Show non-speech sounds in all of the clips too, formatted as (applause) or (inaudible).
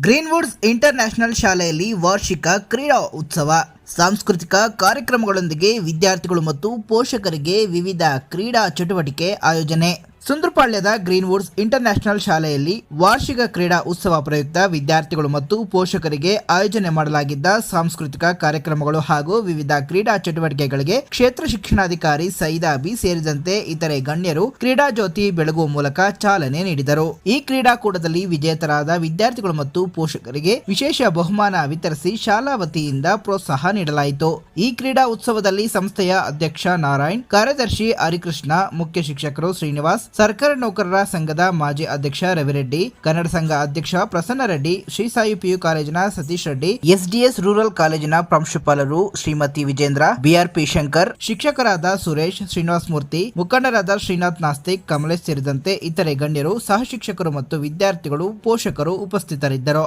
ಗ್ರೀನ್ವುಡ್ಸ್ inter national ಶಾಲೆಯಲ್ಲಿ ವಾರ್ಷಿಕ ಕ್ರೀಡಾ ಉತ್ಸವ. ಸಾಂಸ್ಕೃತಿಕ ಕಾರ್ಯಕ್ರಮಗಳೊಂದಿಗೆ ವಿದ್ಯಾರ್ಥಿಗಳು ಮತ್ತು ಪೋಷಕರಿಗೆ ವಿವಿಧ ಕ್ರೀಡಾ ಚಟುವಟಿಕೆ ಆಯೋಜನೆ. ಸುಂದ್ರಪಾಳ್ಯದ ಗ್ರೀನ್ವುಡ್ಸ್ ಇಂಟರ್ ನ್ಯಾಷನಲ್ ಶಾಲೆಯಲ್ಲಿ ವಾರ್ಷಿಕ ಕ್ರೀಡಾ ಉತ್ಸವ ಪ್ರಯುಕ್ತ ವಿದ್ಯಾರ್ಥಿಗಳು ಮತ್ತು ಪೋಷಕರಿಗೆ ಆಯೋಜನೆ ಮಾಡಲಾಗಿದ್ದ ಸಾಂಸ್ಕೃತಿಕ ಕಾರ್ಯಕ್ರಮಗಳು ಹಾಗೂ ವಿವಿಧ ಕ್ರೀಡಾ ಚಟುವಟಿಕೆಗಳಿಗೆ ಕ್ಷೇತ್ರ ಶಿಕ್ಷಣಾಧಿಕಾರಿ ಸೈದಾಬಿ ಸೇರಿದಂತೆ ಇತರೆ ಗಣ್ಯರು ಕ್ರೀಡಾ ಜ್ಯೋತಿ ಬೆಳಗುವ ಮೂಲಕ ಚಾಲನೆ ನೀಡಿದರು. ಈ ಕ್ರೀಡಾಕೂಟದಲ್ಲಿ ವಿಜೇತರಾದ ವಿದ್ಯಾರ್ಥಿಗಳು ಮತ್ತು ಪೋಷಕರಿಗೆ ವಿಶೇಷ ಬಹುಮಾನ ವಿತರಿಸಿ ಶಾಲಾ ವತಿಯಿಂದ ಪ್ರೋತ್ಸಾಹ ನೀಡಲಾಯಿತು. ಈ ಕ್ರೀಡಾ ಉತ್ಸವದಲ್ಲಿ ಸಂಸ್ಥೆಯ ಅಧ್ಯಕ್ಷ ನಾರಾಯಣ್, ಕಾರ್ಯದರ್ಶಿ ಹರಿಕೃಷ್ಣ, ಮುಖ್ಯ ಶಿಕ್ಷಕರು ಶ್ರೀನಿವಾಸ್ ಸರ್ಕಾರಿ ನೌಕರರ ಸಂಘದ ಮಾಜಿ ಅಧ್ಯಕ್ಷ ರವಿರೆಡ್ಡಿ, ಕನ್ನಡ ಸಂಘ ಅಧ್ಯಕ್ಷ ಪ್ರಸನ್ನ ರೆಡ್ಡಿ ಶ್ರೀ ಸಾಯಿ ಪಿಯು ಕಾಲೇಜಿನ ಸತೀಶ್ ರೆಡ್ಡಿ, ಎಸ್ಡಿಎಸ್ ರೂರಲ್ ಕಾಲೇಜಿನ ಪ್ರಾಂಶುಪಾಲರು ಶ್ರೀಮತಿ ವಿಜೇಂದ್ರ, ಬಿಆರ್ಪಿ ಶಂಕರ್, ಶಿಕ್ಷಕರಾದ ಸುರೇಶ್, ಶ್ರೀನಿವಾಸ್ ಮೂರ್ತಿ, ಮುಖಂಡರಾದ ಶ್ರೀನಾಥ್ ನಾಸ್ತಿಕ್, ಕಮಲೇಶ್ ಸೇರಿದಂತೆ ಇತರೆ ಗಣ್ಯರು, ಸಹ ಶಿಕ್ಷಕರು ಮತ್ತು ವಿದ್ಯಾರ್ಥಿಗಳು ಪೋಷಕರು ಉಪಸ್ಥಿತರಿದ್ದರು.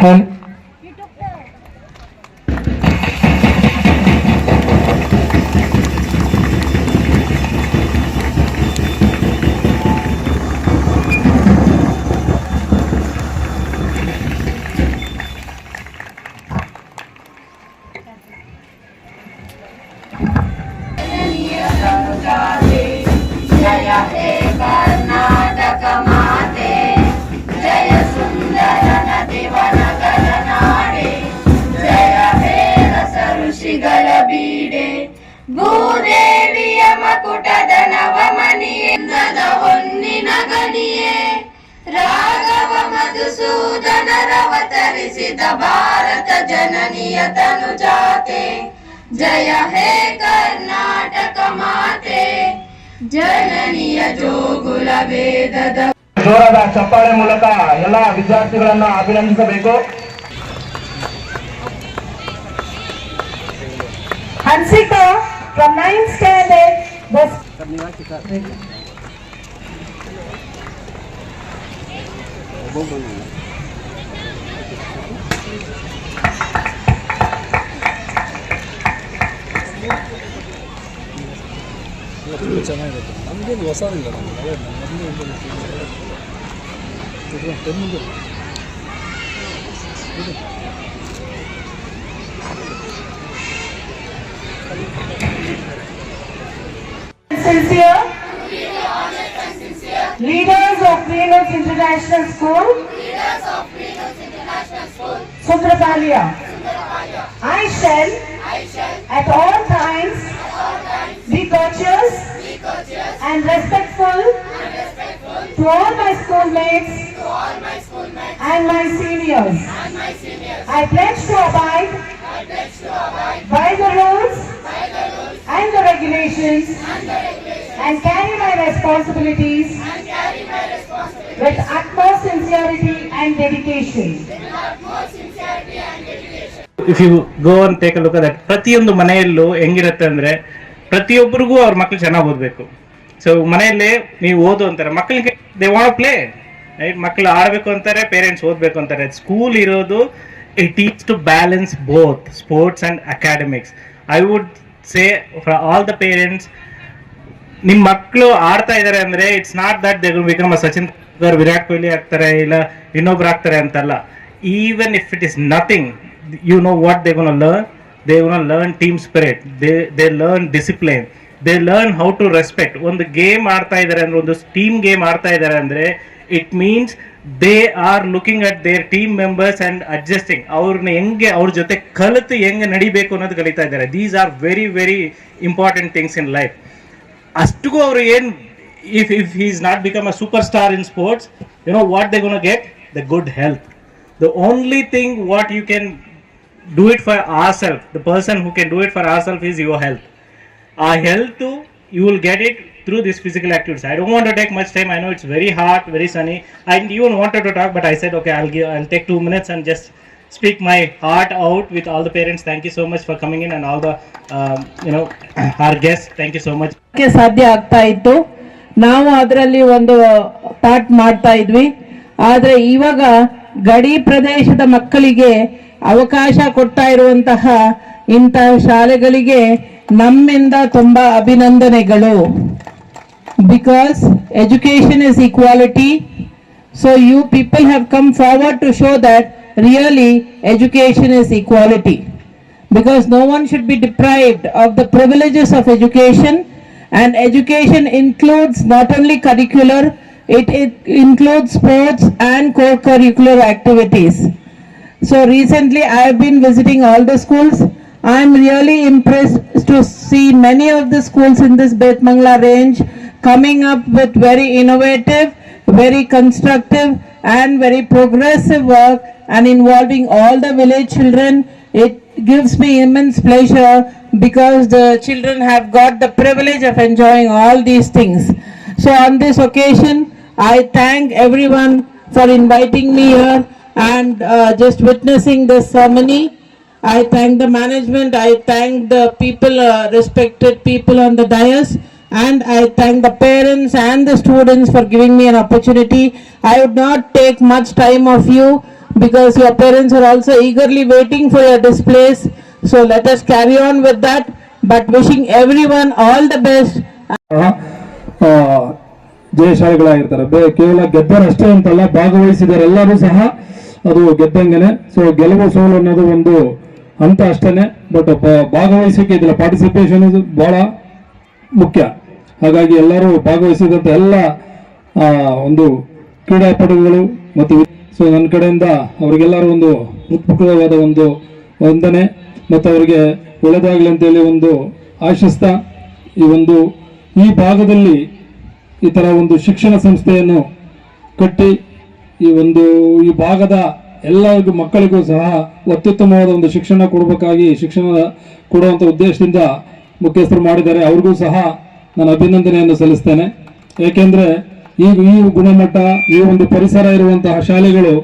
Hell ಗಣಿಯೇ ರಾಘವ ಮಧುಸೂದನರವತರಿಸಿದ ಭಾರತ ಜನನಿಯ ತನು ಜಾತೆ ಜಯ ಹೇ ಕರ್ನಾಟಕ ಮಾತೆ ಜನನಿಯ ಜೋಗುಲ ವೇದದ ಜೋರಾದ ಚಪ್ಪಾಳೆ ಮೂಲಕ ಎಲ್ಲ ವಿದ್ಯಾರ್ಥಿಗಳನ್ನ ಅಭಿನಂದಿಸಬೇಕು. 5分じゃないでわさだ Leaders International School, Leaders of International School, I shall, I shall at all times, all times be courteous, be courteous and, respectful and respectful to all my schoolmates, to all my schoolmates and my seniors. And my seniors. I pledge to abide, I pledge to abide by the rules, by the rules and the regulations and, the regulations, and carry my responsibilities With utmost sincerity and dedication. If you go on take look that ಪ್ರತಿಯೊಂದು ಮನೆಯಲ್ಲೂ ಹೆಂಗಿರುತ್ತೆ ಅಂದ್ರೆ ಪ್ರತಿಯೊಬ್ಬರಿಗೂ ಅವ್ರ ಮಕ್ಳು ಚೆನ್ನಾಗಿ ಓದಬೇಕು. So ಮನೆಯಲ್ಲೇ ನೀವು ಓದು ಅಂತಾರೆ. ಮಕ್ಕಳಿಗೆ ದೇ ವಾಂಟ್ ಪ್ಲೇ ರೈಟ್ ಮಕ್ಕಳು ಆಡಬೇಕು ಅಂತಾರೆ ಪೇರೆಂಟ್ಸ್ ಓದಬೇಕು ಅಂತಾರೆ. ಸ್ಕೂಲ್ ಇರೋದು it teach to balance both sports and academics I would say for all the parents ನಿಮ್ಮ ಮಕ್ಕಳು ಆಡ್ತಾ ಇದ್ದಾರೆ ಅಂದರೆ it's not that they become Sachin Tendulkar Virat Kohli ಆಗ್ತಾರೆ ಇಲ್ಲ ಇನ್ನೊಬ್ರು ಆಗ್ತಾರೆ ಅಂತಲ್ಲ even if it is nothing you know what they gonna learn they gonna learn team spirit they they learn discipline they learn how to respect ಒಂದು game ಆಡ್ತಾ ಇದ್ದಾರೆ ಅಂದ್ರೆ, ಒಂದು ಟೀಮ್ ಗೇಮ್ ಆಡ್ತಾ ಇದ್ದಾರೆ ಅಂದ್ರೆ it means they are looking at their team members and adjusting ಅವ್ರನ್ನ ಹೆಂಗೆ, ಅವ್ರ ಜೊತೆ ಕಲಿತು ಹೆಂಗೆ ನಡಿಬೇಕು ಅನ್ನೋದು ಕಲಿತಾ ಇದ್ದಾರೆ these are very very important things in life ಅಷ್ಟಿಗೂ ಅವರು ಏನ್ If if is not become a super star in sports you know what they gonna get the good health the only thing what you can do it for our self the person who can do it for our self is your health ah health you will get it through this physical activities. I don't want to take much time. I know it's very hot, very sunny. I even wanted to talk, but I said, okay, I'll give, I'll take two minutes and just speak my heart out with all the parents. Thank you so much for coming in and all the, um, you know, (clears throat) our guests. Thank you so much. ಕ್ಕೆ ಸಾಧ್ಯ ಆಗ್ತಾ ಇತ್ತು ನಾವು ಅದರಲ್ಲಿ ಒಂದು ಪಾಠ ಮಾಡ್ತಾ ಇದ್ವಿ. ಆದರೆ ಇವಾಗ ಗಡಿ ಪ್ರದೇಶದ ಮಕ್ಕಳಿಗೆ ಅವಕಾಶ ಕೊಡ್ತಾ ಇರುವಂತಹ ಇಂತಹ ಶಾಲೆಗಳಿಗೆ ನಮ್ಮಿಂದ ತುಂಬ ಅಭಿನಂದನೆಗಳು. Because education is equality so you people have come forward to show that really education is equality because no one should be deprived of the privileges of education and education includes not only curricular, it, it includes sports and co-curricular activities. So recently I have been visiting all the schools. I am really impressed to see many of the schools in this Bet Mangla range coming up with very innovative, very constructive and very progressive work and involving all the village children. It gives me immense pleasure because the children have got the privilege of enjoying all these things. So on this occasion, I thank everyone for inviting me here and uh, just witnessing this ceremony. I thank the management, I thank the people, uh, respected people on the dais, and I thank the parents and the students for giving me an opportunity. I would not take much time of you because your parents are also eagerly waiting for your displays. So let us carry on with that, but wishing everyone all the best. ಜಯ ಜಯಶಾಲಿಗಳಾಗಿರ್ತಾರೆ. ಕೇವಲ ಗೆದ್ದರಷ್ಟೇ ಅಂತಲ್ಲ ಭಾಗವಹಿಸಿದರೆ ಎಲ್ಲರೂ ಸಹ ಅದು ಗೆದ್ದಂಗೆನೆ. So ಗೆಲುವು ಸೋಲು ಅನ್ನೋದು ಒಂದು ಹಂತ ಅಷ್ಟೇನೆ ಬಟ್ ಭಾಗವಹಿಸೋಕೆ ಇದಿಲ್ಲ. ಪಾರ್ಟಿಸಿಪೇಷನ್ ಬಹಳ ಮುಖ್ಯ. ಹಾಗಾಗಿ ಎಲ್ಲರೂ ಭಾಗವಹಿಸಿದಂಥ ಎಲ್ಲ ಒಂದು ಕ್ರೀಡಾಪಟುಗಳು ಮತ್ತು ಸೊ ನನ್ನ ಕಡೆಯಿಂದ ಅವರಿಗೆಲ್ಲರೂ ಒಂದು ಉತ್ಪುಟವಾದ ಒಂದು ವಂದನೆ ಮತ್ತು ಅವರಿಗೆ ಒಳ್ಳೆಯದಾಗಲಿ ಅಂತೇಳಿ ಒಂದು ಆಶಿಸ್ತಾ. ಈ ಒಂದು, ಈ ಭಾಗದಲ್ಲಿ ಈ ಥರ ಒಂದು ಶಿಕ್ಷಣ ಸಂಸ್ಥೆಯನ್ನು ಕಟ್ಟಿ, ಈ ಒಂದು, ಈ ಭಾಗದ ಎಲ್ಲ ಮಕ್ಕಳಿಗೂ ಸಹ ಅತ್ಯುತ್ತಮವಾದ ಒಂದು ಶಿಕ್ಷಣ ಕೊಡಬೇಕಾಗಿ, ಶಿಕ್ಷಣ ಕೊಡುವಂಥ ಉದ್ದೇಶದಿಂದ ಮುಖ್ಯಸ್ಥರು ಮಾಡಿದ್ದಾರೆ. ಅವ್ರಿಗೂ ಸಹ ನಾನು ಅಭಿನಂದನೆಯನ್ನು ಸಲ್ಲಿಸ್ತೇನೆ. ಏಕೆಂದರೆ ಈ ಈ ಗುಣಮಟ್ಟ, ಈ ಒಂದು ಪರಿಸರ ಇರುವಂತಹ ಶಾಲೆಗಳು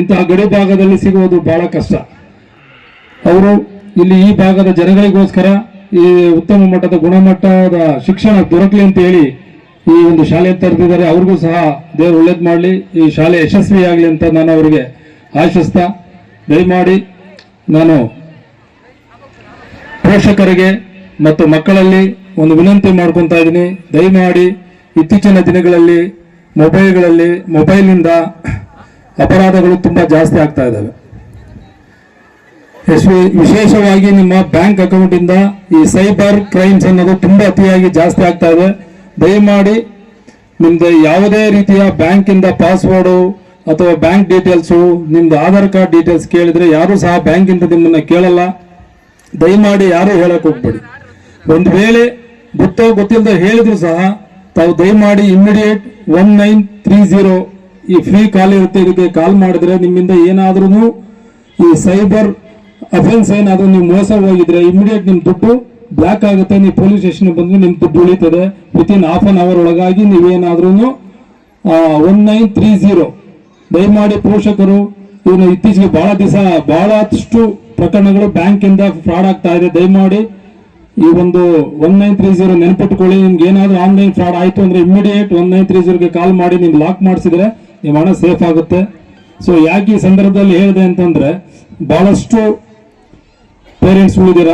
ಇಂತಹ ಗಡಿ ಭಾಗದಲ್ಲಿ ಸಿಗುವುದು ಬಹಳ ಕಷ್ಟ. ಅವರು ಇಲ್ಲಿ ಈ ಭಾಗದ ಜನಗಳಿಗೋಸ್ಕರ ಈ ಉತ್ತಮ ಮಟ್ಟದ ಗುಣಮಟ್ಟದ ಶಿಕ್ಷಣ ದೊರಕಲಿ ಅಂತ ಹೇಳಿ ಈ ಒಂದು ಶಾಲೆ ತೆರೆದಿದ್ದಾರೆ. ಅವ್ರಿಗೂ ಸಹ ದೇವರು ಒಳ್ಳೇದು ಮಾಡಲಿ. ಈ ಶಾಲೆ ಯಶಸ್ವಿಯಾಗಲಿ ಅಂತ ನಾನು ಅವರಿಗೆ ಆಶಿಸ್ತಾ, ದಯಮಾಡಿ ನಾನು ಪೋಷಕರಿಗೆ ಮತ್ತು ಮಕ್ಕಳಲ್ಲಿ ಒಂದು ವಿನಂತಿ ಮಾಡ್ಕೊತಾ ಇದ್ದೀನಿ. ದಯಮಾಡಿ ಇತ್ತೀಚಿನ ದಿನಗಳಲ್ಲಿ ಮೊಬೈಲ್ಗಳಲ್ಲಿ, ಮೊಬೈಲ್ನಿಂದ ಅಪರಾಧಗಳು ತುಂಬ ಜಾಸ್ತಿ ಆಗ್ತಾ ಇದ್ದಾವೆ. ವಿಶೇಷವಾಗಿ ನಿಮ್ಮ ಬ್ಯಾಂಕ್ ಅಕೌಂಟ್ ಇಂದ ಈ ಸೈಬರ್ ಕ್ರೈಮ್ಸ್ ಅನ್ನೋದು ತುಂಬಾ ಅತಿಯಾಗಿ ಜಾಸ್ತಿ ಆಗ್ತಾ ಇದೆ. ದಯಮಾಡಿ ನಿಮ್ದು ಯಾವುದೇ ರೀತಿಯ ಬ್ಯಾಂಕ್ ಇಂದ ಪಾಸ್ವರ್ಡು ಅಥವಾ ಬ್ಯಾಂಕ್ ಡೀಟೇಲ್ಸು, ನಿಮ್ದು ಆಧಾರ್ ಕಾರ್ಡ್ ಡೀಟೇಲ್ಸ್ ಕೇಳಿದ್ರೆ ಯಾರು ಸಹ ಬ್ಯಾಂಕ್ ಇಂದ ನಿಮ್ಮನ್ನ ಕೇಳಲ್ಲ. ದಯಮಾಡಿ ಯಾರೂ ಹೇಳಕ್ ಹೋಗ್ಬೇಡಿ. ಒಂದು ವೇಳೆ ಗೊತ್ತೋ ಗೊತ್ತಿಲ್ಲದೆ ಹೇಳಿದ್ರು ಸಹ ತಾವು ದಯಮಾಡಿ immediate one nine three zero ಈ ಫ್ರೀ ಕಾಲ್ ಇರುತ್ತೆ. ಇದಕ್ಕೆ ಕಾಲ್ ಮಾಡಿದ್ರೆ ನಿಮ್ಮಿಂದ ಏನಾದ್ರೂ ಈ ಸೈಬರ್ ಅಫೆನ್ಸ್ ಏನಾದರೂ ನೀವು ಮೋಸ ಹೋಗಿದ್ರೆ ಇಮಿಡಿಯೇಟ್ ನಿಮ್ಮ ದುಡ್ಡು ಬ್ಲಾಕ್ ಆಗುತ್ತೆ. ನೀವು ಪೊಲೀಸ್ ಸ್ಟೇಷನ್ ಬಂದು ನಿಮ್ಮ ದುಡ್ಡು ಉಳಿತದೆ. Within half an hour ಒಳಗಾಗಿ ನೀವೇನಾದ್ರೂ ಒನ್ ನೈನ್ ತ್ರೀ ಜೀರೋ ದಯಮಾಡಿ ಪೋಷಕರು, ಇವನು ಇತ್ತೀಚೆಗೆ ಬಹಳ ದಿವಸ ಬಹಳಷ್ಟು ಪ್ರಕರಣಗಳು ಬ್ಯಾಂಕ್ ಇಂದ ಫ್ರಾಡ್ ಆಗ್ತಾ ಇದೆ. ದಯಮಾಡಿ ಈ ಒಂದು ಒನ್ ನೈನ್ ತ್ರೀ ಜೀರೋ ನೆನಪಿಟ್ಕೊಳ್ಳಿ, ನಿಮ್ಗೆ ಏನಾದ್ರೂ ಆನ್ಲೈನ್ ಫ್ರಾಡ್ ಆಯ್ತು ಅಂದ್ರೆ ಇಮಿಡಿಯೇಟ್ ಒನ್ ನೈನ್ ತ್ರೀ ಜೀರೋಗೆ ಕಾಲ್ ಮಾಡಿ ನೀವು ಲಾಕ್ ಮಾಡಿಸಿದ್ರೆ ನಿಮ್ಮ ಹಣ ಸೇಫ್ ಆಗುತ್ತೆ. ಸೊ ಯಾಕೆ ಈ ಸಂದರ್ಭದಲ್ಲಿ ಹೇಳಿದೆ ಅಂತಂದ್ರೆ, ಬಹಳಷ್ಟು ಪೇರೆಂಟ್ಸ್ ಉಳಿದಿರ?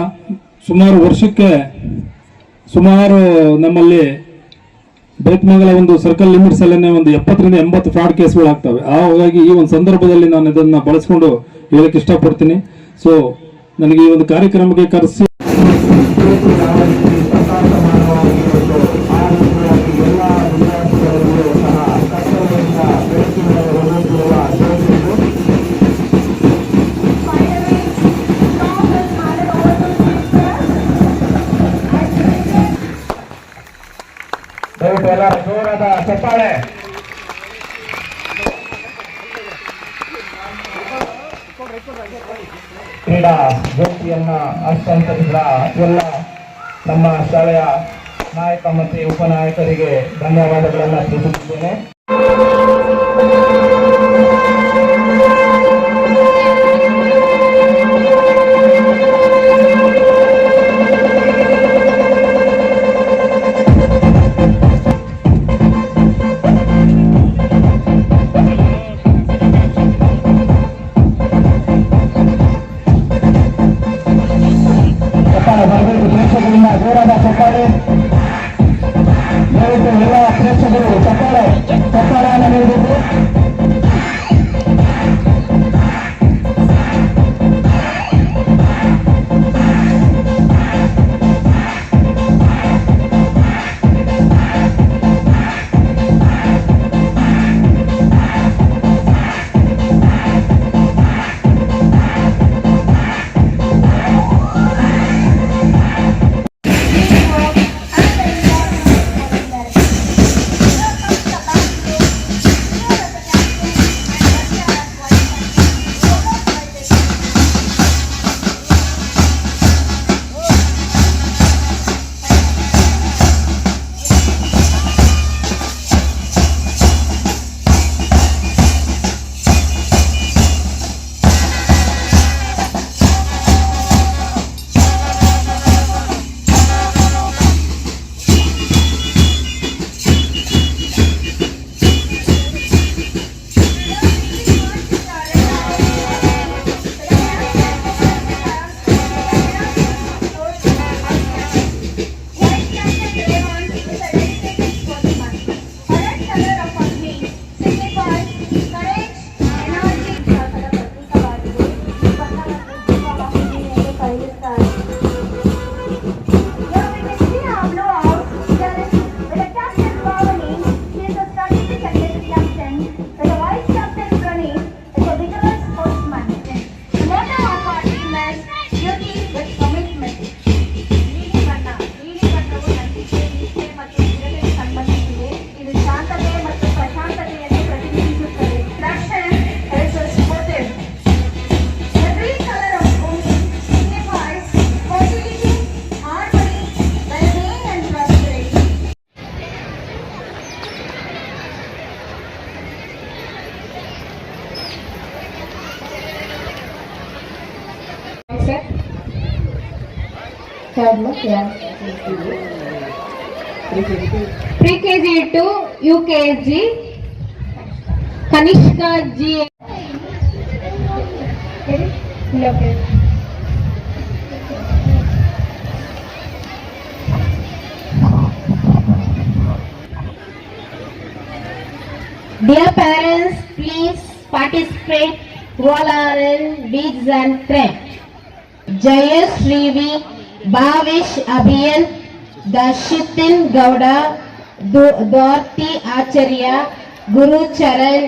ಸುಮಾರು ವರ್ಷಕ್ಕೆ ಸುಮಾರು ನಮ್ಮಲ್ಲಿ ಬೇತ್ಮಂಗಲ ಒಂದು ಸರ್ಕಲ್ ಲಿಮಿಟ್ಸ್ ಅಲ್ಲೇ ಒಂದು ಎಪ್ಪತ್ತರಿಂದ ಎಂಬತ್ತು ಫ್ರಾಡ್ ಕೇಸ್ಗಳು ಆಗ್ತವೆ. ಹಾಗಾಗಿ ಈ ಒಂದು ಸಂದರ್ಭದಲ್ಲಿ ನಾನು ಇದನ್ನ ಬಳಸ್ಕೊಂಡು ಹೇಳಕ್ ಇಷ್ಟಪಡ್ತೀನಿ. ಸೊ ನನಗೆ ಈ ಒಂದು ಕಾರ್ಯಕ್ರಮಕ್ಕೆ ಕರೆಸಿ ಜೋರಾದ ಚಪ್ಪಾಳೆ ಕ್ರೀಡಾ ಜ್ಯೋತಿಯನ್ನ ಹಸ್ತಾಂತರಿಸಿದ ಎಲ್ಲ ನಮ್ಮ ಶಾಲೆಯ ನಾಯಕ ಮತ್ತು ಉಪನಾಯಕರಿಗೆ ಧನ್ಯವಾದಗಳನ್ನು ತಿಳಿಸುತ್ತಿದ್ದೇನೆ. కార్డులో pre KG to UKG Kanishka G Dear parents, please participate, go along, beats and pray. Jaya Srivi Bhavesh Abhiyan தர்ஷித்தின் Gowda தோர்த்தி ஆச்சரியா குரு சரண்